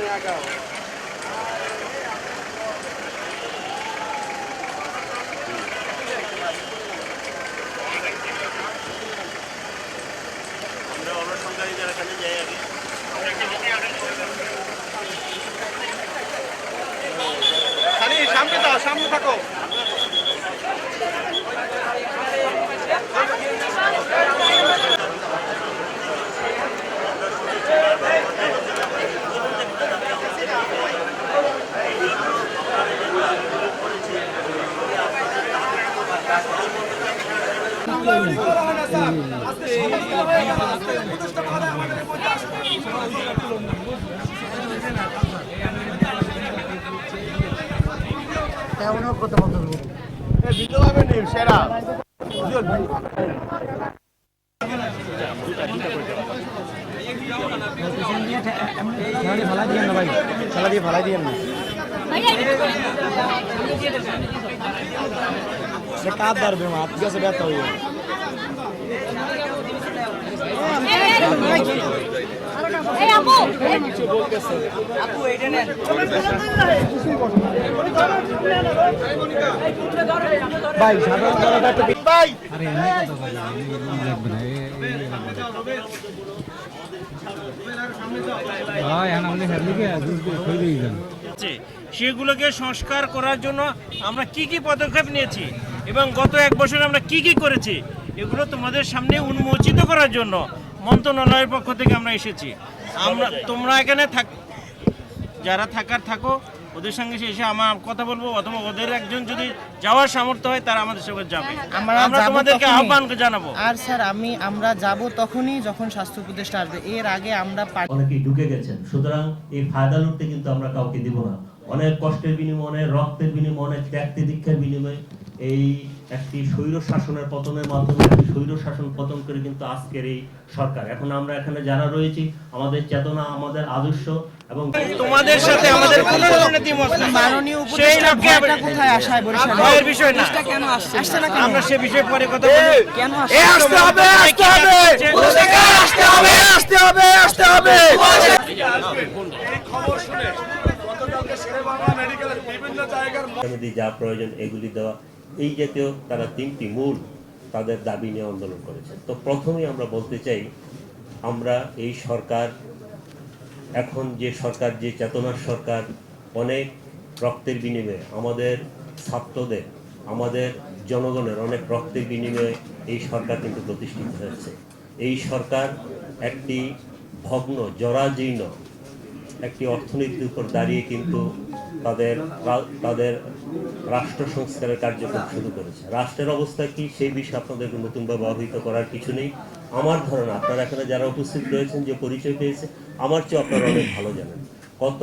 আমরা অনসংখ্যায় যারা এখানে যাই আগে সামনে দাও সামনে থাকো সেরা ফালা দিয়ে না ভাই ফালা দিয়ে ফালা দিয়ে না সে কাঁদ দাঁড়বে মা হাত গেছে ব্যথা হয়ে যাবে। এই আপু ভাই সাধারণ জনতা একটু বি- ভাই আছে সেগুলোকে সংস্কার করার জন্য আমরা কি কি পদক্ষেপ নিয়েছি এবং গত এক বছরে আমরা কি কি করেছি, এগুলো তোমাদের সামনে উন্মোচিত করার জন্য মন্ত্রণালয়ের পক্ষ থেকে আমরা এসেছি। আমরা, তোমরা এখানে থাক, যারা থাকার থাকো ওদের সঙ্গে এসে আমার কথা বলব অথবা ওদের একজন যদি যাওয়ার সামর্থ্য হয় তারা আমাদের সঙ্গে যাবে। আমরা আমরা তোমাদেরকে তখনই। আহ্বান জানাব। আর স্যার আমি আমরা যাব তখনই যখন স্বাস্থ্য উপদেষ্টা আসবে। এর আগে আমরা অনেকে অনেকেই ঢুকে গেছেন। সুতরাং এই ফায়দা লুটতে কিন্তু আমরা কাউকে দিব না। অনেক কষ্টের বিনিময়ে অনেক রক্তের বিনিময়ে অনেক ত্যাগ দীক্ষার বিনিময়ে এই একটি স্বৈর শাসনের পতনের মাধ্যমে একটি স্বৈর শাসন পতন করে কিন্তু আজকের এই সরকার। এখন আমরা এখানে যারা রয়েছি আমাদের চেতনা আমাদের আদর্শ এবং তোমাদের সাথে আমাদের কোনো ধরনের দ্বিমত নেই। মাননীয় উপদেষ্টা কোথায় আসায় বরিশালে ভয়ের বিষয় না। কেন আসছে? আসছে না কেন? আমরা সে বিষয়ে পরে কথা বলব। কেন এ আসতে হবে আসতে হবে। আসতে হবে আসতে হবে আসতে হবে কমিটি যা প্রয়োজন এগুলি দেওয়া এই জাতীয় তারা তিনটি মূল তাদের দাবি নিয়ে আন্দোলন করেছে। তো প্রথমেই আমরা বলতে চাই, আমরা এই সরকার, এখন যে সরকার, যে চেতনার সরকার, অনেক রক্তের বিনিময়ে আমাদের ছাত্রদের, আমাদের জনগণের অনেক রক্তের বিনিময়ে এই সরকার কিন্তু প্রতিষ্ঠিত হয়েছে। এই সরকার একটি ভগ্ন, জরাজীর্ণ একটি অর্থনীতির উপর দাঁড়িয়ে কিন্তু তাদের তাদের রাষ্ট্র সংস্কারের কার্যক্রম শুরু করেছে। রাষ্ট্রের অবস্থা কি, সেই বিষয়ে আপনাদেরকে নতুনভাবে অবহিত করার কিছু নেই। আমার ধারণা, আপনারা এখানে যারা উপস্থিত রয়েছেন, যে পরিচয় পেয়েছে, আমার চেয়ে আপনারা অনেক ভালো জানেন। কত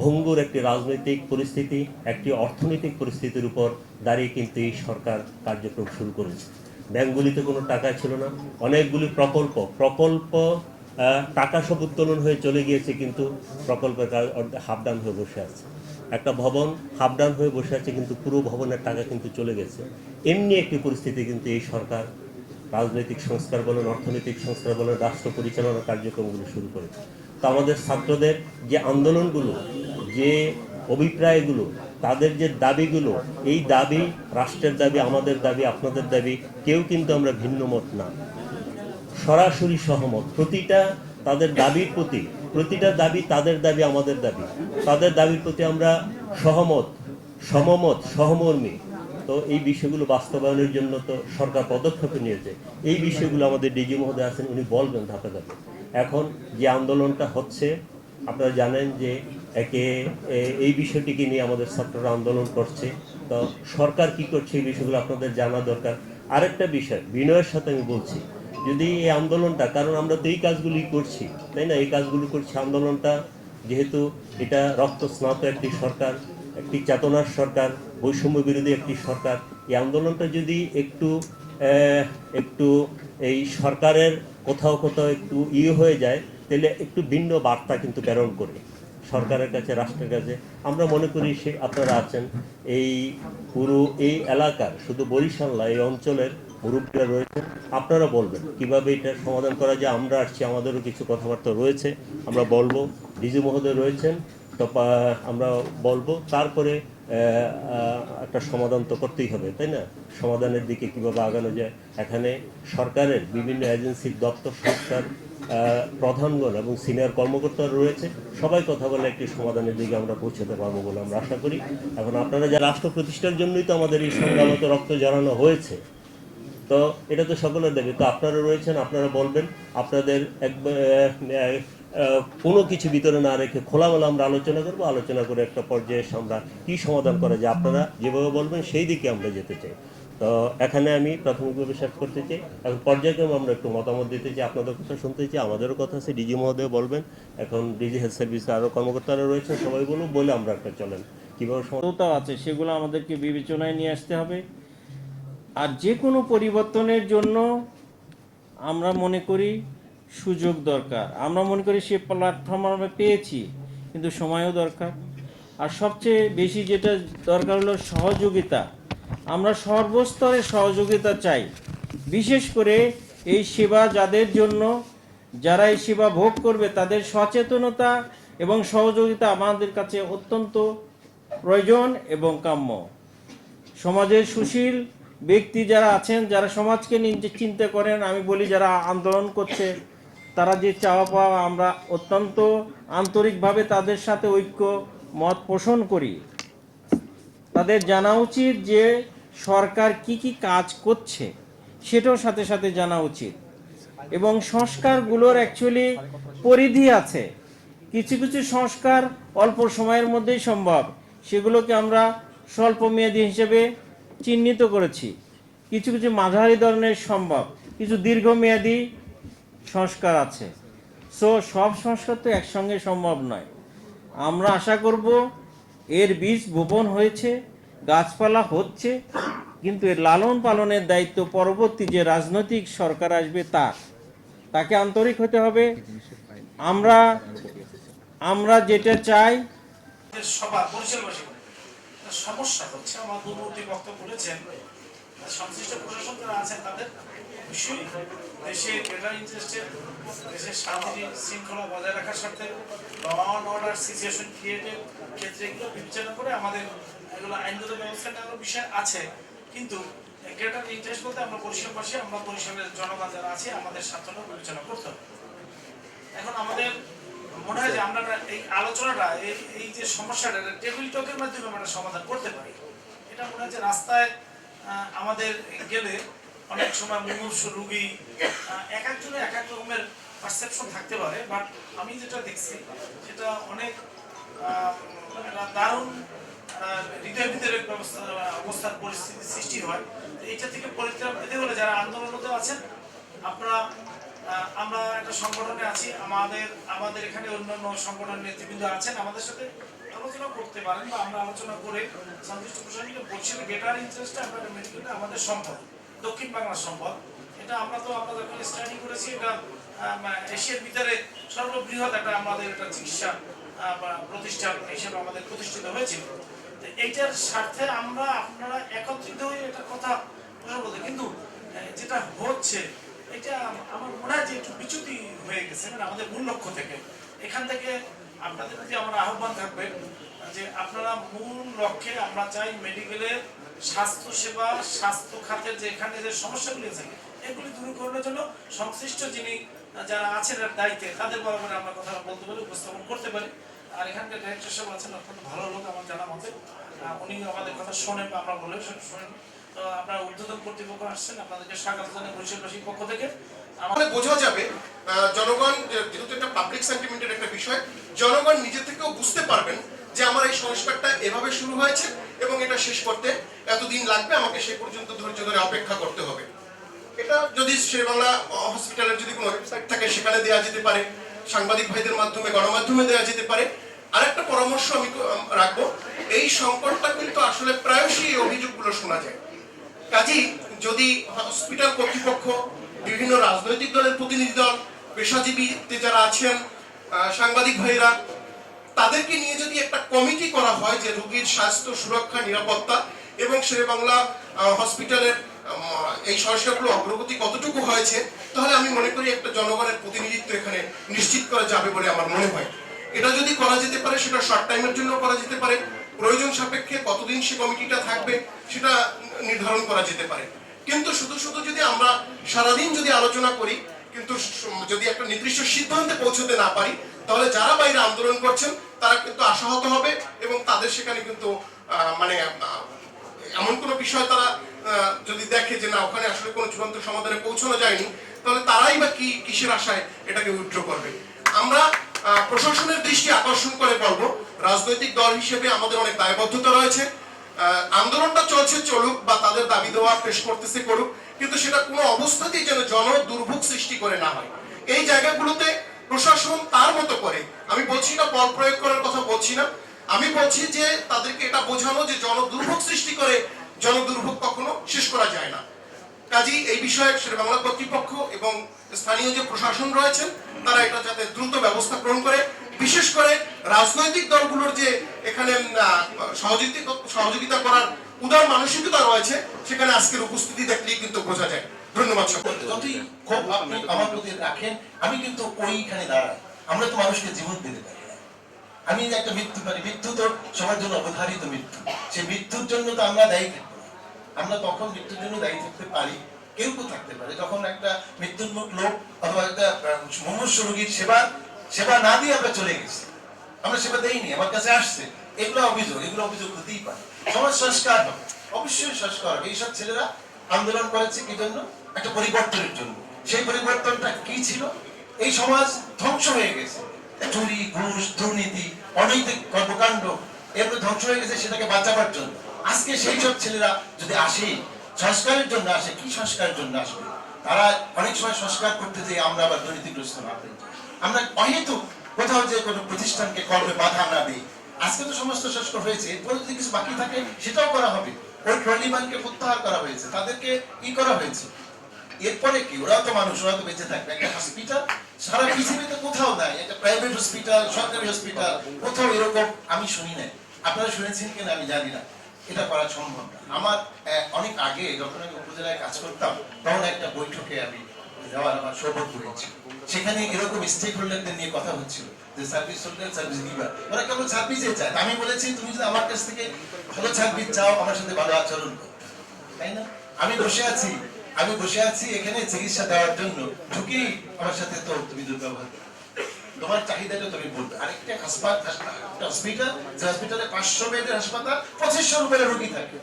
ভঙ্গুর একটি রাজনৈতিক পরিস্থিতি, একটি অর্থনৈতিক পরিস্থিতির উপর দাঁড়িয়ে কিন্তু এই সরকার কার্যক্রম শুরু করেছে। ব্যাংকগুলিতে কোনো টাকা ছিল না। অনেকগুলি প্রকল্প প্রকল্প টাকা সব উত্তোলন হয়ে চলে গিয়েছে, কিন্তু প্রকল্পের কাজ হাফ ডাউন হয়ে বসে আছে। একটা ভবন হাফ ডাউন হয়ে বসে আছে, কিন্তু পুরো ভবনের টাকা কিন্তু চলে গেছে। এমনি একটি পরিস্থিতি কিন্তু এই সরকার রাজনৈতিক সংস্কার বলেন, অর্থনৈতিক সংস্কার বলেন, রাষ্ট্র পরিচালনার কার্যক্রমগুলো শুরু করেছে। তো আমাদের ছাত্রদের যে আন্দোলনগুলো, যে অভিপ্রায়গুলো, তাদের যে দাবিগুলো, এই দাবি রাষ্ট্রের দাবি, আমাদের দাবি, আপনাদের দাবি, কেউ কিন্তু আমরা ভিন্ন মত না। সরাসরি সহমত। প্রতিটা তাদের দাবির প্রতি প্রতিটা দাবি তাদের দাবি, আমাদের দাবি। তাদের দাবির প্রতি আমরা সহমত, সমমত, সহমর্মী। তো এই বিষয়গুলো বাস্তবায়নের জন্য তো সরকার পদক্ষেপ নিয়েছে। এই বিষয়গুলো আমাদের ডিজি মহোদয় আছেন, উনি বলবেন ধাপে ধাপে। এখন যে আন্দোলনটা হচ্ছে, আপনারা জানেন যে একে এই বিষয়টিকে নিয়ে আমাদের ছাত্ররা আন্দোলন করছে। তো সরকার কি করছে এই বিষয়গুলো আপনাদের জানা দরকার। আরেকটা বিষয়, বিনয়ের সাথে আমি বলছি। যদি এই আন্দোলনটা, কারণ আমরা তো এই কাজগুলি করছি, তাই না? এই কাজগুলো করছি, আন্দোলনটা যেহেতু এটা রক্ত স্নাত একটি সরকার, একটি চেতনার সরকার, বৈষম্য বিরোধী একটি সরকার। এই আন্দোলনটা যদি একটু একটু এই সরকারের কোথাও কোথাও একটু ইয়ে হয়ে যায়, তাহলে একটু ভিন্ন বার্তা কিন্তু প্রেরণ করে সরকারের কাছে, রাষ্ট্রের কাছে। আমরা মনে করি সে, আপনারা আছেন, এই পুরো এই এলাকার, শুধু বরিশাল এই অঞ্চলের মুরব্বীরা রয়েছেন আপনারা বলবেন, কীভাবে এটা সমাধান করা যায়? আমরা আসছি, আমাদেরও কিছু কথাবার্তা রয়েছে। আমরা বলব, ডিজি মহোদয় রয়েছেন তো আমরা বলব, তারপরে একটা সমাধান তো করতেই হবে, তাই না? সমাধানের দিকে কীভাবে আগানো যায়? এখানে সরকারের বিভিন্ন এজেন্সির দপ্তর, সংস্থার প্রধানগণ এবং সিনিয়র কর্মকর্তারা রয়েছে। সবাই কথা বলে একটি সমাধানের দিকে আমরা পৌঁছাতে পারব বলে আমরা আশা করি। এখন আপনারা যা রাষ্ট্র প্রতিষ্ঠার জন্যই তো আমাদের এই সংগ্রামত রক্ত জড়ানো হয়েছে। তো এটা তো সকলের দেবে। তো আপনারা রয়েছেন আপনারা বলবেন আপনাদের আহ, কোনো কিছু ভিতরে না রেখে খোলামেলা আমরা আলোচনা করব আলোচনা করে একটা পর্যায়ে আমরা কি সমাধান করা যায় আপনারা যেভাবে বলবেন সেই দিকে আমরা যেতে চাই। তো এখানে আমি প্রাথমিকভাবে শেষ করতে চাই এখন পর্যায়ক্রমে আমরা একটু মতামত দিতে চাই আপনাদের কথা শুনতে চাই আমাদেরও কথা আছে ডিজি মহোদয় বলবেন এখন ডিজি হেলথ সার্ভিসে আরও কর্মকর্তারা রয়েছেন সবাই বলুন বলে আমরা একটা চলেন। কীভাবে সমাধান আছে সেগুলো আমাদেরকে বিবেচনায় নিয়ে আসতে হবে। আর যে কোনো পরিবর্তনের জন্য আমরা মনে করি সুযোগ দরকার। আমরা মনে করি সে প্ল্যাটফর্ম আমরা পেয়েছি, কিন্তু সময়ও দরকার। আর সবচেয়ে বেশি যেটা দরকার হলো সহযোগিতা। আমরা সর্বস্তরে সহযোগিতা চাই। বিশেষ করে এই সেবা যাদের জন্য, যারা এই সেবা ভোগ করবে, তাদের সচেতনতা এবং সহযোগিতা আমাদের কাছে অত্যন্ত প্রয়োজন এবং কাম্য। সমাজের সুশীল ব্যক্তি যারা আছেন, যারা সমাজকে নিয়ে চিন্তা করেন, আমি বলি যারা আন্দোলন করছে, তারা যে চাওয়া পাওয়া আমরা অত্যন্ত আন্তরিকভাবে তাদের সাথে ঐক্য, মত পোষণ করি। তাদের জানা উচিত যে সরকার কি কি কাজ করছে, সেটাও সাথে সাথে জানা উচিত। এবং সংস্কারগুলোর অ্যাকচুয়ালি পরিধি আছে। কিছু কিছু সংস্কার অল্প সময়ের মধ্যেই সম্ভব। সেগুলোকে আমরা স্বল্প মেয়াদী হিসেবে চিহ্নিত করেছি। কিছু কিছু মাঝারি ধরনের সম্ভব, কিছু দীর্ঘমেয়াদী সংস্কার আছে। সো সব সংস্কার তো একসঙ্গে সম্ভব নয়। আমরা আশা করব এর বীজ বপন হয়েছে, গাছপালা হচ্ছে, কিন্তু এর লালন পালনের দায়িত্ব পরবর্তী যে রাজনৈতিক সরকার আসবে তার। তাকে আন্তরিক হতে হবে। আমরা আমরা যেটা চাই সভা। পরিচালবাসী সমস্যা হচ্ছে। আমার পূর্ববর্তী বক্তব্য বলেছেন সংশ্লিষ্ট প্রশাসন যারা আছেন তাদের অবশ্যই দেশের গ্রেটার ইন্টারেস্টের দেশের শান্তি শৃঙ্খলা বজায় রাখার সাথে ল অ্যান্ড অর্ডার সিচুয়েশন ক্রিয়েটের ক্ষেত্রে এগুলো বিবেচনা করে আমাদের এগুলো আইনগত ব্যবস্থা নেওয়ার বিষয় আছে। কিন্তু গ্রেটার ইন্টারেস্ট বলতে আমরা পরিষেবাসী আমরা পরিষেবার জনগণ যারা আছে, আমাদের স্বার্থটা বিবেচনা করতে হবে। এখন আমাদের মনে হয় যে আমরা এই আলোচনাটা এই এই যে সমস্যাটা টেবিল টকের মাধ্যমে আমরা সমাধান করতে পারি। এটা মনে হয় যে রাস্তায় আমাদের গেলে অনেক সময় মুমূর্ষ রুগী এক একজনের এক এক রকমের পারসেপশন থাকতে পারে বাট আমি যেটা দেখছি সেটা অনেক দারুণ হৃদয় ভিতরের ব্যবস্থা অবস্থার পরিস্থিতি সৃষ্টি হয়। তো এইটা থেকে পরিত্রাণ পেতে হলে যারা আন্দোলনরত আছেন আপনারা আমরা একটা সংগঠনে আছি। আমাদের আমাদের এখানে অন্যান্য সংগঠনের নেতৃবৃন্দ আছেন। আমাদের সাথে আলোচনা করতে পারেন বা আমরা আলোচনা করে সংশ্লিষ্ট প্রশাসনকে বলছি যে গেটার ইন্টারেস্টটা আপনাদের মেডিকেলটা আমাদের সম্পদ, দক্ষিণ বাংলার সম্পদ। এটা আমরা তো আমরা যখন স্টাডি করেছি, এটা এশিয়ার ভিতরে সর্ববৃহৎ একটা আমাদের একটা চিকিৎসা প্রতিষ্ঠান হিসেবে আমাদের প্রতিষ্ঠিত হয়েছিল। এইটার স্বার্থে আমরা আপনারা একত্রিত হয়ে এটা কথা বলতে কিন্তু যেটা হচ্ছে এটা আমার মনে হয় যে একটু বিচ্যুতি হয়ে গেছে মানে আমাদের মূল লক্ষ্য থেকে। এখান থেকে আপনাদের প্রতি আমার আহ্বান থাকবে যে আপনারা মূল লক্ষ্যে আমরা চাই মেডিকেলের স্বাস্থ্য সেবা স্বাস্থ্য খাতের যে এখানে যে সমস্যাগুলি আছে, এগুলি দূরীকরণের জন্য সংশ্লিষ্ট যিনি, যারা আছেন দায়িত্বে, তাদের বরাবর আমরা কথা বলতে পারি, উপস্থাপন করতে পারি। আর এখানকার ডাইরেক্টর সাহেব আছেন অত্যন্ত ভালো লোক, আমার জানা মতে। উনি আমাদের কথা শোনেন বা আমরা বলে শোনেন। জনগণ যেহেতু এটা পাবলিক সেন্টিমেন্টের একটা বিষয়, জনগণ নিজে থেকেও বুঝতে পারবেন যে আমার এই সংস্কারটা এভাবে শুরু হয়েছে এবং এটা শেষ করতে এতদিন লাগবে, আমাকে সে পর্যন্ত ধৈর্য ধরে অপেক্ষা করতে হবে। এটা যদি শেরবাংলা হসপিটালের যদি কোনো ওয়েবসাইট থাকে, সেখানে দেওয়া যেতে পারে, সাংবাদিক ভাইদের মাধ্যমে, গণমাধ্যমে দেওয়া যেতে পারে। আরেকটা পরামর্শ আমি, রাখব, এই সংকটটা কিন্তু আসলে প্রায়শই এই অভিযোগগুলো শোনা যায়। কাজেই যদি হসপিটাল কর্তৃপক্ষ বিভিন্ন রাজনৈতিক দলের প্রতিনিধি দল, পেশাজীবীতে যারা আছেন সাংবাদিক ভাইরা তাদেরকে নিয়ে যদি একটা কমিটি করা হয় যে রোগীর স্বাস্থ্য, সুরক্ষা, নিরাপত্তা এবং শেরেবাংলা হসপিটালের এই সংস্কারগুলো অগ্রগতি কতটুকু হয়েছে, তাহলে আমি মনে করি একটা জনগণের প্রতিনিধিত্ব এখানে নিশ্চিত করা যাবে বলে আমার মনে হয়। এটা যদি করা যেতে পারে, সেটা শর্ট টাইমের জন্য করা যেতে পারে। প্রয়োজন সাপেক্ষে কতদিন সে কমিটিটা থাকবে সেটা নির্ধারণ করা যেতে পারে। কিন্তু শুধু শুধু যদি আমরা সারাদিন যদি আলোচনা করি, কিন্তু যদি একটা নির্দিষ্ট সিদ্ধান্তে পৌঁছতে না পারি, তাহলে যারা বাইরে আন্দোলন করছেন, তারা কিন্তু আশাহত হবে এবং তাদের সেখানে কিন্তু মানে এমন কোনো বিষয় তারা যদি দেখে যে না, ওখানে আসলে কোনো চূড়ান্ত সমাধানে পৌঁছানো যায়নি, তাহলে তারাই বা কি কিসের আশায় এটাকে উইথড্র করবে? আমরা প্রশাসনের দৃষ্টি আকর্ষণ করে বলব রাজনৈতিক দল হিসেবে আমাদের অনেক দায়বদ্ধতা রয়েছে। আন্দোলনটা চলছে, চলুক বা তাদের দাবি দেওয়া পেশ করতেছে করুক, কিন্তু সেটা কোনো অবস্থাতেই যেন জন দুর্ভোগ সৃষ্টি করে না হয়। এই জায়গাগুলোতে প্রশাসন তার মতো করে, আমি বলছি না বল প্রয়োগ করার কথা বলছি না, আমি বলছি যে তাদেরকে এটা বোঝানো যে জন দুর্ভোগ সৃষ্টি করে জন দুর্ভোগ কখনো শেষ করা যায় না। কাজী এই বিষয়ে সেটা বাংলা কর্তৃপক্ষ এবং স্থানীয় যে প্রশাসন রয়েছেন, তারা এটা যাতে দ্রুত ব্যবস্থা গ্রহণ করে, বিশেষ করে রাজনৈতিক দলগুলোর যে এখানে সহযোগিতা করার উদার মানসিকতা রয়েছে, সেখানে আজকের উপস্থিতি দেখলেই কিন্তু বোঝা যায়। ধন্যবাদ যতই ক্ষোভ আপনি আমার প্রতি রাখেন, আমি কিন্তু ওইখানে দাঁড়াই। আমরা তো মানুষকে জীবন দিতে পারি আমি একটা মৃত্যু পারি, মৃত্যু তো সবার জন্য অবধারিত মৃত্যু। সেই মৃত্যুর জন্য তো আমরা দায়ী থাকব আমরা তখন মৃত্যুর জন্য দায়ী থাকতে পারি? কেউ কেউ থাকতে পারে। যখন একটা মৃত্যুন্মুখ লোক অথবা একটা মনুষ্য রোগীর সেবা সেবা না দিয়ে আমরা চলে গেছি আমরা সেবা দেইনি, আমার কাছে আসছে। এগুলো অভিযোগ এগুলো অভিযোগ হতেই পারে। সমাজ সংস্কার হবে। অবশ্যই সংস্কার হবে। এইসব ছেলেরা আন্দোলন করেছে কি জন্য? একটা পরিবর্তনের জন্য। সেই পরিবর্তনটা কি ছিল? এই সমাজ ধ্বংস হয়ে গেছে। চুরি, ঘুষ, দুর্নীতি, অনৈতিক কর্মকাণ্ড, এগুলো ধ্বংস হয়ে গেছে সেটাকে বাঁচাবার জন্য। আজকে সেই সব ছেলেরা যদি আসে, সংস্কারের জন্য আসে, কি সংস্কারের জন্য আসবে? তারা অনেক সময় সংস্কার করতে যে আমরা আবার দুর্নীতিগ্রস্ত না আমরা অহেতুক কোথাও যে কোনো প্রতিষ্ঠানকে কর্মে বাধা না দিই। আজকে তো সমস্ত সংস্কার হয়েছে, এরপরে যদি কিছু বাকি থাকে, সেটাও করা হবে। ওই ট্রলিমানকে প্রত্যাহার করা হয়েছে, তাদেরকে ই করা হয়েছে। এরপরে কি? ওরাও তো মানুষ, ওরা তো বেঁচে থাকবে। একটা হসপিটাল সারা পৃথিবীতে কোথাও নাই। একটা প্রাইভেট হসপিটাল সরকারি হসপিটাল কোথাও এরকম আমি শুনি নাই। আপনারা শুনেছেন কিনা আমি জানি না। এটা করা সম্ভব না। আমার অনেক আগে যখন আমি উপজেলায় কাজ করতাম, তখন একটা বৈঠকে আমি যাওয়ার আমার সৌভাগ্য হয়েছে সেখানে এরকম স্টেক হোল্ডারদের নিয়ে কথা হচ্ছিল যে সার্ভিস হোল্ডার সার্ভিস দিবা। ওরা কেবল সার্ভিসে চায়। আমি বলেছি, তুমি যদি আমার কাছ থেকে ভালো সার্ভিস চাও, আমার সাথে ভালো আচরণ করো। তাই না? আমি বসে আছি, আমি বসে আছি এখানে চিকিৎসা দেওয়ার জন্য। ঢুকি আমার সাথে তো তুমি দুর্ব্যবহার। তোমার চাহিদাটা তুমি বলবে। আরেকটা হাসপাতাল হসপিটাল যে হসপিটালে পাঁচশো বেডের হাসপাতাল, পঁচিশশো রুপের রোগী থাকে।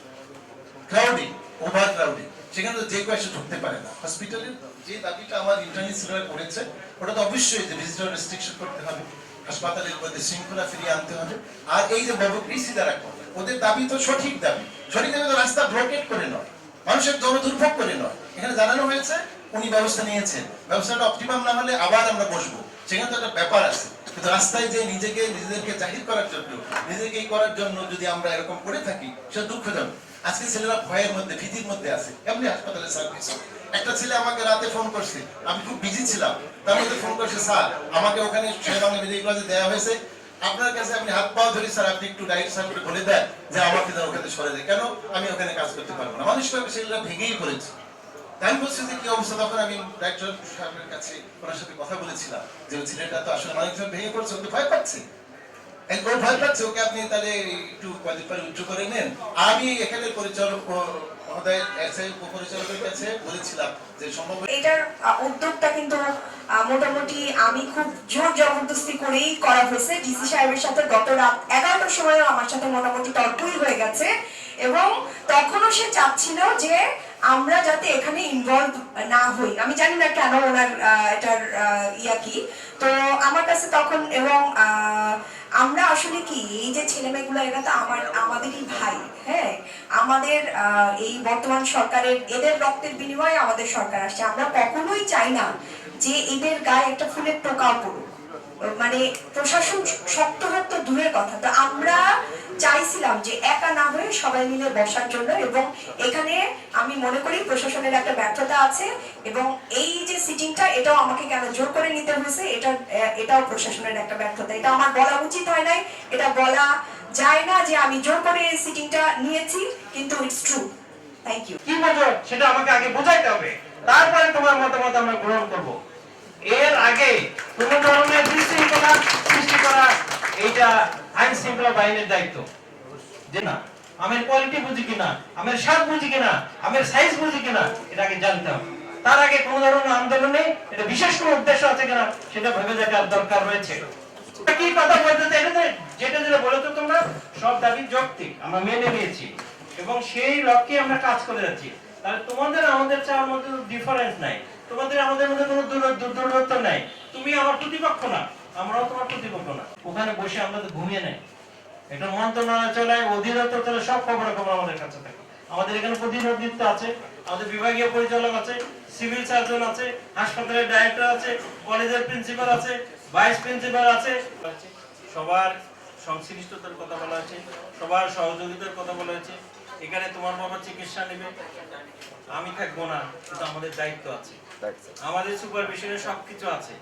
ক্রাউডিং ওভার ক্রাউডিং সেখানে তো যে এসে ঢুকতে পারে না। হসপিটালের যে দাবিটা আমার ইন্টারনি সিনেমা করেছে ওটা তো অবশ্যই যে ভিজিটর রেস্ট্রিকশন করতে হবে, হাসপাতালের মধ্যে শৃঙ্খলা ফিরিয়ে আনতে হবে। আর এই যে ব্যবকৃষি যারা করে, ওদের দাবি তো সঠিক দাবি। সঠিক দাবি তো রাস্তা ব্লকেট করে নয়, মানুষের জনদুর্ভোগ করে নয়। এখানে জানানো হয়েছে, উনি ব্যবস্থা নিয়েছেন। ব্যবস্থাটা অপটিমাম না হলে আবার আমরা বসবো। সেখানে তো একটা ব্যাপার আছে। রাস্তায় যে নিজেকে, নিজেদেরকে জাহির করার জন্য নিজেকে করার জন্য যদি আমরা এরকম করে থাকি, সেটা দুঃখজনক আজকে ছেলেরা ভয়ের মধ্যে, ভীতির মধ্যে আছে। এমনি হাসপাতালে সার্ভিস একটা ছেলে আমাকে রাতে ফোন করছে। আমি খুব বিজি ছিলাম। তার মধ্যে ফোন করছে, স্যার, আমাকে ওখানে শেরে বাংলা মেডিকেল কলেজে দেওয়া হয়েছে। আপনার কাছে আপনি হাত পাওয়া ধরি, স্যার, আপনি একটু ডাইরেক্ট স্যার করে বলে দেন যে আমাকে যেন ওখানে সরে দেয় কেন? আমি ওখানে কাজ করতে পারব না। মানুষ ছেলেরা ভেঙেই পড়েছে। মোটামুটি আমি খুব জোর জবরদস্তি করেই করা হয়েছে। ডিসি সাহেবের সাথে গত রাত এগারোটার সময় আমার সাথে মোটামুটি তর্কই হয়ে গেছে। এবং তখনও সে চাচ্ছিল যে আমরা যাতে এখানে ইনভলভ না হই। আমি জানি না কেন ওনার এটার ইয়া কি। তো আমার কাছে তখন এবং আমরা আসলে কি, এই যে ছেলেমেয়েগুলো, এরা তো আমার, আমাদেরই ভাই হ্যাঁ? আমাদের এই বর্তমান সরকারের, এদের রক্তের বিনিময়ে আমাদের সরকার আসছে। আমরা কখনোই চাই না যে এদের গায়ে একটা ফুলের টোকাও পড়ুক। মানে প্রশাসন শক্ত হোক তো দূরের কথা। তো আমরা চাইছিলাম যে একা না হয়ে সবাই মিলে বসার জন্য এবং এখানে আমি মনে করি প্রশাসনের একটা ব্যর্থতা আছে এবং এই যে সিটিংটা এটাও আমাকে কেন জোর করে নিতে হয়েছে এটা এটাও প্রশাসনের একটা ব্যর্থতা। এটা আমার বলা উচিত হয় নাই, এটা বলা যায় না যে আমি জোর করে এই সিটিংটা নিয়েছি, কিন্তু ইটস ট্রু থ্যাংক ইউ কি বোঝো সেটা আমাকে আগে বোঝাইতে হবে। তারপরে তোমার মতামত আমরা গ্রহণ করব। এর আগে কোনো ধরনের বিশৃঙ্খলা সৃষ্টি করা এটা আইন শৃঙ্খলা বাহিনীর দায়িত্ব। যে না, আমের কোয়ালিটি বুঝি কিনা, আমের স্বাদ বুঝি কিনা, আমের সাইজ বুঝি কিনা এটা আগে জানতে হবে। তার আগে কোন ধরনের আন্দোলনে এটা বিশেষ কোনো উদ্দেশ্য আছে কিনা, সেটা ভেবে দেখার দরকার রয়েছে। কি কথা বলতে চাইলে যেটা যেটা বলেছ তোমরা, সব দাবি যৌক্তিক, আমরা মেনে নিয়েছি। এবং সেই লক্ষ্যে আমরা কাজ করে যাচ্ছি। তাহলে তোমাদের, আমাদের চাওয়ার মধ্যে ডিফারেন্স নাই। তোমাদের, আমাদের মধ্যে কোনো দূর- দূর- নাই। তুমি আমার প্রতিপক্ষ না, আমরাও তোমার প্রতিপক্ষ না। ওখানে বসে আমরা তো ঘুমিয়ে নেই। এটা মন্ত্রণালয় চলায় অধিদপ্তর চলে সব খবর খবর আমাদের কাছে থাকে। আমাদের এখানে প্রতিনিধিত্ব আছে, আমাদের বিভাগীয় পরিচালক আছে, সিভিল সার্জন আছে, হাসপাতালের ডাইরেক্টর আছে, কলেজের প্রিন্সিপাল আছে ভাইস প্রিন্সিপাল আছে। সবার সংশ্লিষ্টতার কথা বলা হয়েছে, সবার সহযোগিতার কথা বলা হয়েছে। এখানে তোমার বাবা চিকিৎসা নেবে। আমি থাকব না কিন্তু আমাদের দায়িত্ব আছে। আমাদের সুপারভিশনে সবকিছু আছে।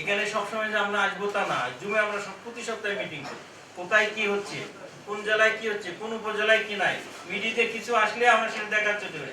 এখানে সবসময় যে আমরা আসব তা না, জুমে আমরা সব প্রতি সপ্তাহে মিটিং করি। কোথায় কি হচ্ছে, কোন জেলায় কি হচ্ছে, কোন উপজেলায় কি নাই মিডিতে কিছু আসলে আমরা সেটা দেখার চলে করি।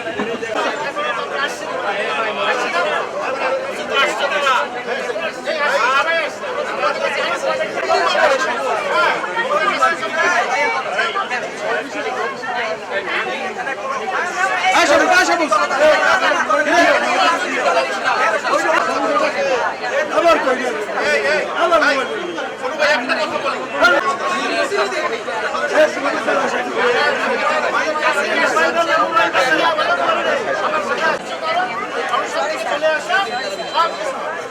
Vamos!